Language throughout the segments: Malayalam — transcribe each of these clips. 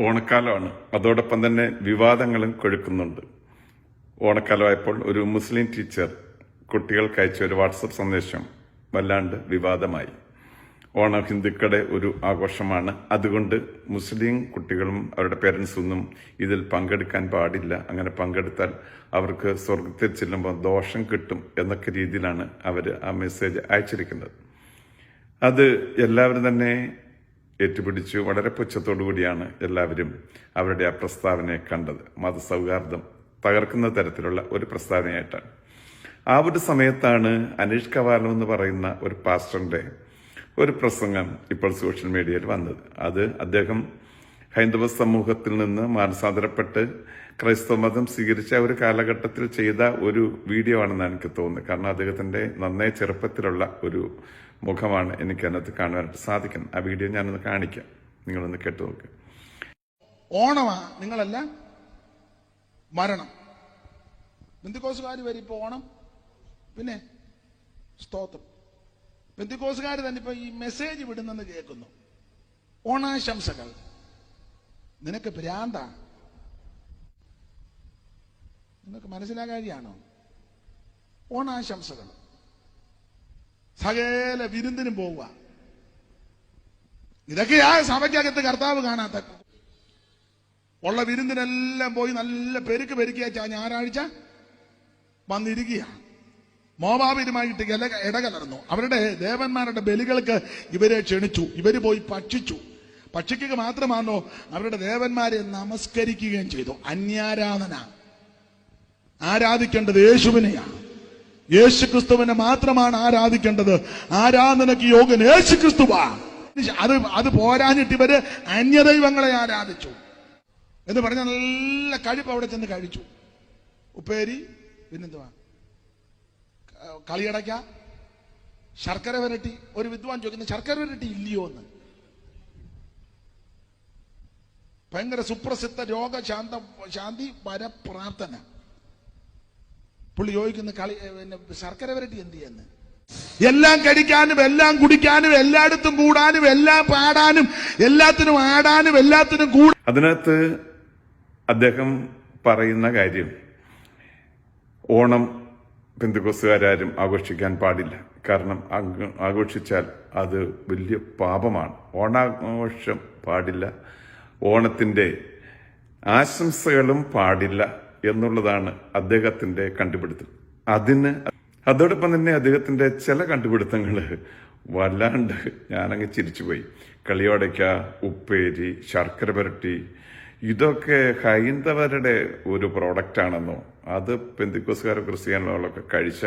ഓണക്കാലമാണ്. അതോടൊപ്പം തന്നെ വിവാദങ്ങളും കൊഴുക്കുന്നുണ്ട്. ഓണക്കാലമായപ്പോൾ ഒരു മുസ്ലിം ടീച്ചർ കുട്ടികൾക്ക് അയച്ച ഒരു വാട്സപ്പ് സന്ദേശം വല്ലാണ്ട് വിവാദമായി. ഓണം ഹിന്ദുക്കളുടെ ഒരു ആഘോഷമാണ്. അതുകൊണ്ട് മുസ്ലിം കുട്ടികളും അവരുടെ പേരൻസൊന്നും ഇതിൽ പങ്കെടുക്കാൻ പാടില്ല. അങ്ങനെ പങ്കെടുത്താൽ അവർക്ക് സ്വർഗത്തിൽ ചെല്ലുമ്പോൾ ദോഷം കിട്ടും എന്നൊക്കെ രീതിയിലാണ് അവർ ആ മെസ്സേജ് അയച്ചിരിക്കുന്നത്. അത് എല്ലാവരും തന്നെ ഏറ്റുപിടിച്ചു വളരെ പുച്ഛത്തോടു കൂടിയാണ് എല്ലാവരും അവരുടെ ആ പ്രസ്താവനയെ കണ്ടത്. മതസൗഹാർദ്ദം തകർക്കുന്ന തരത്തിലുള്ള ഒരു പ്രസ്താവനയായിട്ടാണ്. ആ ഒരു സമയത്താണ് അനീഷ് കവാലം എന്ന് പറയുന്ന ഒരു പാസ്റ്ററിന്റെ ഒരു പ്രസംഗം ഇപ്പോൾ സോഷ്യൽ മീഡിയയിൽ വന്നത്. അത് അദ്ദേഹം ഹൈന്ദവ സമൂഹത്തിൽ നിന്ന് മാനസാന്തരപ്പെട്ട് ക്രൈസ്തവ മതം സ്വീകരിച്ച ഒരു കാലഘട്ടത്തിൽ ചെയ്ത ഒരു വീഡിയോ ആണെന്നാണ് എനിക്ക് തോന്നുന്നത്. കാരണം അദ്ദേഹത്തിന്റെ നന്നേ ചെറുപ്പത്തിലുള്ള ഒരു മുഖമാണ് എനിക്ക് അതിനകത്ത് കാണുവാനായിട്ട് സാധിക്കുന്നത്. ആ വീഡിയോ ഞാനൊന്ന് കാണിക്കാം. നിങ്ങളൊന്ന് കേട്ടു നോക്ക്. ഓണമാ. നിങ്ങളല്ല? മരണം. ബന്ധുക്കോസുകാർ വരും ഇപ്പൊ ഓണം? പിന്നെ സ്തോത്രം. ബന്ധുക്കോസുകാർ തന്നെ ഇപ്പൊ ഈ മെസ്സേജ് വിടുന്നെന്ന് കേൾക്കുന്നു. ഓണാശംസകൾ. നിനക്ക് ഭ്രാന്താ. നിനക്ക് മനസ്സിലാകാരിയാണോ ഓണാശംസകൾ. സകല വിരുന്നിനും പോവുക. ഇതൊക്കെയാ സഭയ്ക്കകത്ത് കർത്താവ് കാണാത്ത. ഉള്ള വിരുന്നിനെല്ലാം പോയി നല്ല പെരുക്ക് പെരുക്കിയ ഞായറാഴ്ച വന്നിരിക്കുക. മോബാബിരുമായിട്ട് ഇടകലർന്നു. അവരുടെ ദേവന്മാരുടെ ബലികൾക്ക് ഇവരെ ക്ഷണിച്ചു. ഇവർ പോയി ഭക്ഷിച്ചു. ഭക്ഷിക്കുക മാത്രമാണോ അവരുടെ ദേവന്മാരെ നമസ്കരിക്കുകയും ചെയ്തു. അന്യാരാധന. ആരാധിക്കേണ്ടത് യേശുവിനെയാണ്. യേശു ക്രിസ്തുവിനെ മാത്രമാണ് ആരാധിക്കേണ്ടത്. ആരാധനയ്ക്ക് യോഗൻ യേശു ക്രിസ്തുവാ അത് അത് പോരാഞ്ഞിട്ട് ഇവർ അന്യദൈവങ്ങളെ ആരാധിച്ചു. എന്ന് പറഞ്ഞ നല്ല കഴിപ്പ് അവിടെ ചെന്ന് കഴിച്ചു. ഉപ്പേരി പിന്നെന്തുവാ? കളിയടയ്ക്ക ശർക്കര വരട്ടി. ഒരു വിദ്വാൻ ചോദിക്കുന്നു ശർക്കര വരട്ടി ഇല്ലയോ എന്ന് ഭയങ്കര സുപ്രസിദ്ധ രോഗശാന്ത ശാന്തി വര പ്രാർത്ഥന പുള്ളി ചോദിക്കുന്ന കളി പിന്നെ ശർക്കര വരട്ടി എന്ത് ചെയ്യുന്നു? എല്ലാം കഴിക്കാനും എല്ലാം കുടിക്കാനും എല്ലായിടത്തും കൂടാനും എല്ലാം പാടാനും എല്ലാത്തിനും ആടാനും എല്ലാത്തിനും കൂടാ അതിനകത്ത് അദ്ദേഹം പറയുന്ന കാര്യം ഓണം പെന്തുകൊസുകാരും ആഘോഷിക്കാൻ പാടില്ല. കാരണം ആഘോഷിച്ചാൽ അത് വലിയ പാപമാണ്. ഓണാഘോഷം പാടില്ല. ഓണത്തിന്റെ ആശംസകളും പാടില്ല എന്നുള്ളതാണ് അദ്ദേഹത്തിന്റെ കണ്ടുപിടുത്തം. അതിന് അതോടൊപ്പം തന്നെ അദ്ദേഹത്തിന്റെ ചില കണ്ടുപിടുത്തങ്ങൾ വല്ലാണ്ട് ഞാനങ്ങ് ചിരിച്ചുപോയി. കളിയോടയ്ക്ക ഉപ്പേരി ശർക്കര പുരട്ടി ഇതൊക്കെ ഹൈന്ദവരുടെ ഒരു പ്രോഡക്റ്റാണെന്നോ അത് പെന്തിക്കോസുകാരോ ക്രിസ്ത്യാനികളൊക്കെ കഴിച്ച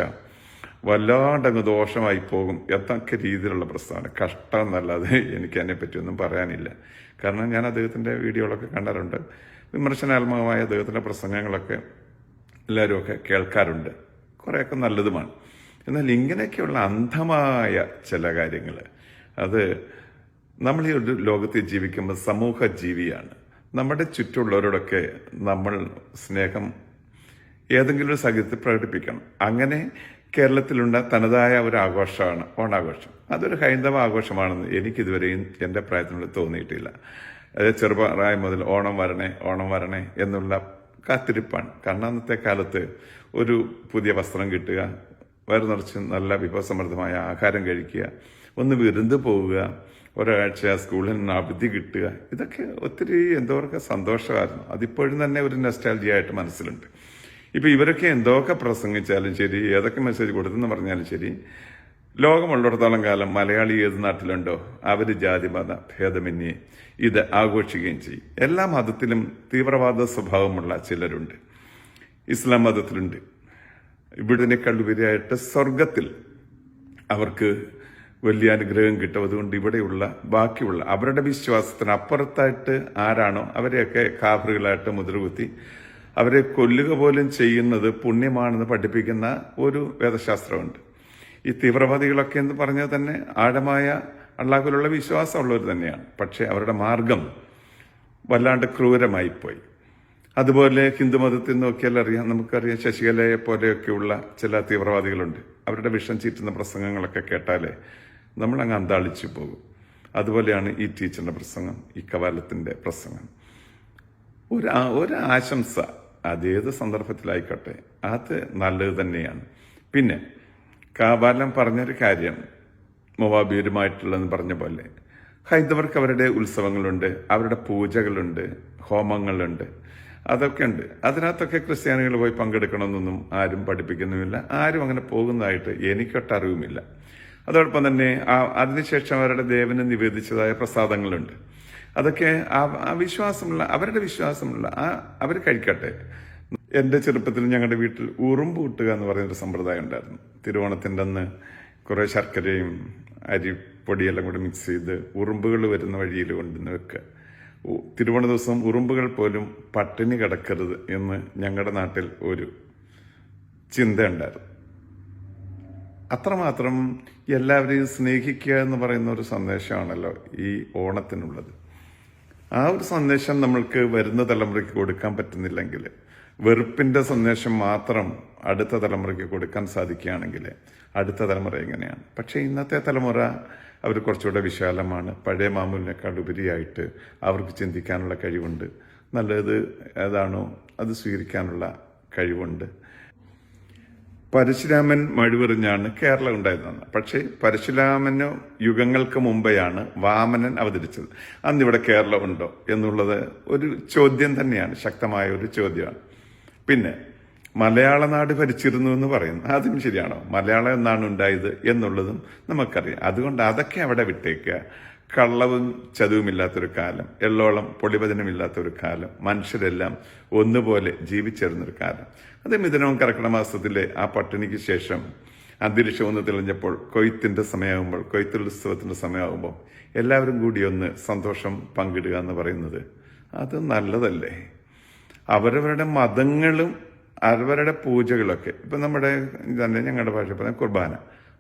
വല്ലാണ്ടങ്ങ് ദോഷമായി പോകും. എന്നൊക്കെ രീതിയിലുള്ള പ്രസ്താവന കഷ്ടം എന്നല്ലാതെ എനിക്ക് അതിനെ പറ്റിയൊന്നും പറയാനില്ല. കാരണം ഞാൻ അദ്ദേഹത്തിന്റെ വീഡിയോകളൊക്കെ കണ്ടാറുണ്ട് വിമർശനാത്മകമായ അദ്ദേഹത്തിന്റെ പ്രസംഗങ്ങളൊക്കെ എല്ലാവരും ഒക്കെ കേൾക്കാറുണ്ട്. കുറേയൊക്കെ നല്ലതുമാണ്. എന്നാൽ ഇങ്ങനെയൊക്കെയുള്ള അന്ധമായ ചില കാര്യങ്ങൾ. അത് നമ്മൾ ഈ ഒരു ലോകത്തിൽ ജീവിക്കുമ്പോൾ സമൂഹ ജീവിയാണ്. നമ്മുടെ ചുറ്റുമുള്ളവരോടൊക്കെ നമ്മൾ സ്നേഹം ഏതെങ്കിലും ഒരു സാഹചര്യത്തിൽ പ്രകടിപ്പിക്കണം. അങ്ങനെ കേരളത്തിലുണ്ട തനതായ ഒരു ആഘോഷമാണ് ഓണാഘോഷം. അതൊരു ഹൈന്ദവ ആഘോഷമാണെന്ന് എനിക്കിതുവരെയും എന്റെ പ്രായത്തിനോട് തോന്നിയിട്ടില്ല. അതായത് ചെറുപ്രായം മുതൽ ഓണം വരണേ ഓണം വരണേ എന്നുള്ള കാത്തിരിപ്പാണ്. കാരണം അന്നത്തെ കാലത്ത് ഒരു പുതിയ വസ്ത്രം കിട്ടുക വയറു നിറച്ച് നല്ല വിഭവസമൃദ്ധമായ ആഹാരം കഴിക്കുക ഒന്ന് വിരുന്ന് പോവുക ഒരാഴ്ച സ്കൂളിൽ നിന്ന് അവധി കിട്ടുക ഇതൊക്കെ ഒത്തിരി എന്തോർക്ക സന്തോഷമായിരുന്നു. അതിപ്പോഴും തന്നെ ഒരു നെസ്റ്റാലജി ആയിട്ട് മനസ്സിലുണ്ട്. ഇപ്പൊ ഇവരൊക്കെ എന്തൊക്കെ പ്രസംഗിച്ചാലും ശരി ഏതൊക്കെ മെസ്സേജ് കൊടുത്തെന്ന് പറഞ്ഞാലും ശരി ലോകമുള്ളിടത്തോളം കാലം മലയാളി ഏത് നാട്ടിലുണ്ടോ അവർ ജാതി മത ഭേദമന്യേ ഇത് ആഘോഷിക്കുകയും ചെയ്യും. എല്ലാ മതത്തിലും തീവ്രവാദ സ്വഭാവമുള്ള ചിലരുണ്ട്. ഇസ്ലാം മതത്തിലുണ്ട്. ഇവിടതിനേക്കാൾ ഉപരിയായിട്ട് സ്വർഗത്തിൽ അവർക്ക് വലിയ അനുഗ്രഹം കിട്ടും അതുകൊണ്ട് ഇവിടെയുള്ള ബാക്കിയുള്ള അവരുടെ വിശ്വാസത്തിന് അപ്പുറത്തായിട്ട് ആരാണോ അവരെയൊക്കെ കാഫറുകളായിട്ട് മുദ്രകുത്തി അവരെ കൊല്ലുക പോലും ചെയ്യുന്നത് പുണ്യമാണെന്ന് പഠിപ്പിക്കുന്ന ഒരു വേദശാസ്ത്രമുണ്ട്. ഈ തീവ്രവാദികളൊക്കെ എന്ന് പറഞ്ഞാൽ തന്നെ ആഴമായ അള്ളാഹുലുള്ള വിശ്വാസമുള്ളവർ തന്നെയാണ്. പക്ഷെ അവരുടെ മാർഗം വല്ലാണ്ട് ക്രൂരമായി പോയി അതുപോലെ ഹിന്ദു മതത്തിൽ നോക്കിയാൽ അറിയാം നമുക്കറിയാം ശശികലയെ പോലെയൊക്കെയുള്ള ചില തീവ്രവാദികളുണ്ട്. അവരുടെ വിഷം ചീറ്റുന്ന പ്രസംഗങ്ങളൊക്കെ കേട്ടാലേ നമ്മൾ അങ്ങ് അന്താളിച്ചു പോകും. അതുപോലെയാണ് ഈ ടീച്ചറിന്റെ പ്രസംഗം ഈ കവാലത്തിന്റെ പ്രസംഗം. ഒരു ഒരു ആശംസ അതേത് സന്ദർഭത്തിലായിക്കോട്ടെ അത് നല്ലത് തന്നെയാണ്. പിന്നെ കാബാലം പറഞ്ഞൊരു കാര്യം മൊവാബീരുമായിട്ടുള്ളതെന്ന് പറഞ്ഞ പോലെ ഹൈന്ദവർക്ക് അവരുടെ ഉത്സവങ്ങളുണ്ട് അവരുടെ പൂജകളുണ്ട് ഹോമങ്ങളുണ്ട് അതൊക്കെ ഉണ്ട് അതിനകത്തൊക്കെ ക്രിസ്ത്യാനികൾ പോയി പങ്കെടുക്കണമെന്നൊന്നും ആരും പഠിപ്പിക്കുന്നുമില്ല ആരും അങ്ങനെ പോകുന്നതായിട്ട് എനിക്കൊട്ട് അറിവുമില്ല. അതോടൊപ്പം തന്നെ അതിനുശേഷം അവരുടെ ദേവന് നിവേദിച്ചതായ പ്രസാദങ്ങളുണ്ട്. അതൊക്കെ ആ- വിശ്വാസമുള്ള അവരുടെ വിശ്വാസമുള്ള ആ അവർ കഴിക്കട്ടെ. എന്റെ ചെറുപ്പത്തിൽ ഞങ്ങളുടെ വീട്ടിൽ ഉറുമ്പ് കൂട്ടുക എന്ന് പറയുന്നൊരു സമ്പ്രദായം ഉണ്ടായിരുന്നു. തിരുവോണത്തിന്റെ അന്ന് കുറേ ശർക്കരയും അരിപ്പൊടിയെല്ലാം കൂടി മിക്സ് ചെയ്ത് ഉറുമ്പുകൾ വരുന്ന വഴിയിൽ കൊണ്ടുവന്ന് വെക്കുക തിരുവോണ ദിവസം ഉറുമ്പുകൾ പോലും പട്ടിണി കിടക്കരുത് എന്ന് ഞങ്ങളുടെ നാട്ടിൽ ഒരു ചിന്തയുണ്ടായിരുന്നു അത്രമാത്രം എല്ലാവരെയും സ്നേഹിക്കുക എന്ന് പറയുന്ന ഒരു സന്ദേശമാണല്ലോ ഈ ഓണത്തിനുള്ളത്. ആ ഒരു സന്ദേശം നമ്മൾക്ക് വരുന്ന തലമുറയ്ക്ക് കൊടുക്കാൻ പറ്റുന്നില്ലെങ്കിൽ വെറുപ്പിന്റെ സന്ദേശം മാത്രം അടുത്ത തലമുറയ്ക്ക് കൊടുക്കാൻ സാധിക്കുകയാണെങ്കിൽ അടുത്ത തലമുറ എങ്ങനെയാണ്? പക്ഷേ ഇന്നത്തെ തലമുറ അവർ കുറച്ചുകൂടെ വിശാലമാണ്. പഴയ മാമൂലിനേക്കാൾ ഉപരിയായിട്ട് അവർക്ക് ചിന്തിക്കാനുള്ള കഴിവുണ്ട്. നല്ലത് ഏതാണോ അത് സ്വീകരിക്കാനുള്ള കഴിവുണ്ട്. പരശുരാമൻ മഴുവെറിഞ്ഞാണ് കേരളം ഉണ്ടായിരുന്നത്. പക്ഷേ പരശുരാമന് യുഗങ്ങൾക്ക് മുമ്പെയാണ് വാമനൻ അവതരിച്ചത്. അന്നിവിടെ കേരളം ഉണ്ടോ എന്നുള്ളത് ഒരു ചോദ്യം തന്നെയാണ് ശക്തമായ ഒരു ചോദ്യമാണ്. പിന്നെ മലയാള നാട് ഭരിച്ചിരുന്നു എന്ന് പറയുന്നു അതും ശരിയാണോ? മലയാളം എന്നാണ് ഉണ്ടായത് എന്നുള്ളതും നമുക്കറിയാം. അതുകൊണ്ട് അതൊക്കെ അവിടെ വിട്ടേക്കുക. കള്ളവും ചതുവുമില്ലാത്തൊരു കാലം എള്ളോളം പൊളിവചനമില്ലാത്തൊരു കാലം മനുഷ്യരെല്ലാം ഒന്നുപോലെ ജീവിച്ചിരുന്നൊരു കാലം. അത് മിഥുനവും കർക്കിടമാസത്തിലെ ആ പട്ടിണിക്ക് ശേഷം അന്തരീക്ഷം ഒന്ന് തെളിഞ്ഞപ്പോൾ കൊയ്ത്തിന്റെ സമയമാകുമ്പോൾ കൊയ്ത്തുത്സവത്തിന്റെ സമയമാകുമ്പോൾ എല്ലാവരും കൂടി ഒന്ന് സന്തോഷം പങ്കിടുക എന്ന് പറയുന്നത് അത് നല്ലതല്ലേ? അവരവരുടെ മതങ്ങളും അവരുടെ പൂജകളൊക്കെ ഇപ്പം നമ്മുടെ തന്നെ ഞങ്ങളുടെ ഭാഷ പറഞ്ഞ കുർബാന.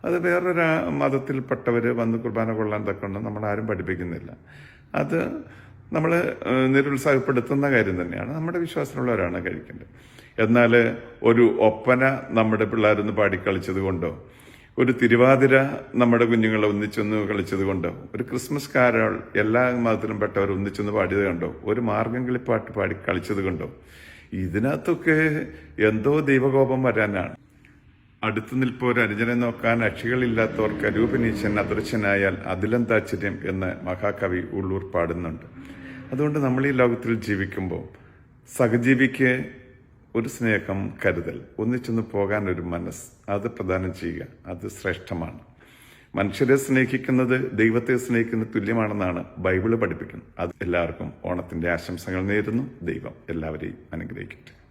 അത് വേറൊരു മതത്തിൽപ്പെട്ടവർ വന്ന് കുർബാന കൊള്ളാൻ തക്കൊണ്ട് നമ്മൾ ആരും പഠിപ്പിക്കുന്നില്ല. അത് നമ്മൾ നിരുത്സാഹപ്പെടുത്തുന്ന കാര്യം തന്നെയാണ്. നമ്മുടെ വിശ്വാസത്തിലുള്ളവരാണ് കഴിക്കേണ്ടത്. എന്നാൽ ഒരു ഒപ്പന നമ്മുടെ പിള്ളേരൊന്ന് പാടിക്കളിച്ചത് കൊണ്ടോ ഒരു തിരുവാതിര നമ്മുടെ കുഞ്ഞുങ്ങളെ ഒന്നിച്ചൊന്ന് കളിച്ചത് കൊണ്ടോ ഒരു ക്രിസ്മസ് കാരൾ എല്ലാ മതത്തിലും പെട്ടവർ ഒന്നിച്ചൊന്ന് പാടിയത് കണ്ടോ ഒരു മാർഗം കളിപ്പാട്ട് പാടി കളിച്ചത് കൊണ്ടോ ഇതിനകത്തൊക്കെ എന്തോ ദൈവകോപം വരാനാണ്. അടുത്തു നിൽപ്പോർ അനുജനെ നോക്കാൻ അക്ഷികളില്ലാത്തവർക്ക് അരൂപനീശൻ അദൃശ്യനായാൽ അതിലെന്താശ്ചര്യം എന്ന് മഹാകവി ഉള്ളൂർ പാടുന്നുണ്ട്. അതുകൊണ്ട് നമ്മൾ ഈ ലോകത്തിൽ ജീവിക്കുമ്പോൾ സഹജീവിക്ക് ഒരു സ്നേഹം കരുതൽ ഒന്നിച്ചൊന്ന് പോകാൻ ഒരു മനസ്സ് അത് പ്രദാനം ചെയ്യുക അത് ശ്രേഷ്ഠമാണ്. മനുഷ്യരെ സ്നേഹിക്കുന്നത് ദൈവത്തെ സ്നേഹിക്കുന്ന തുല്യമാണെന്നാണ് ബൈബിൾ പഠിപ്പിക്കുന്നത്. അത് എല്ലാവർക്കും ഓണത്തിന്റെ ആശംസകൾ നേരുന്നു. ദൈവം എല്ലാവരെയും അനുഗ്രഹിക്കട്ടെ.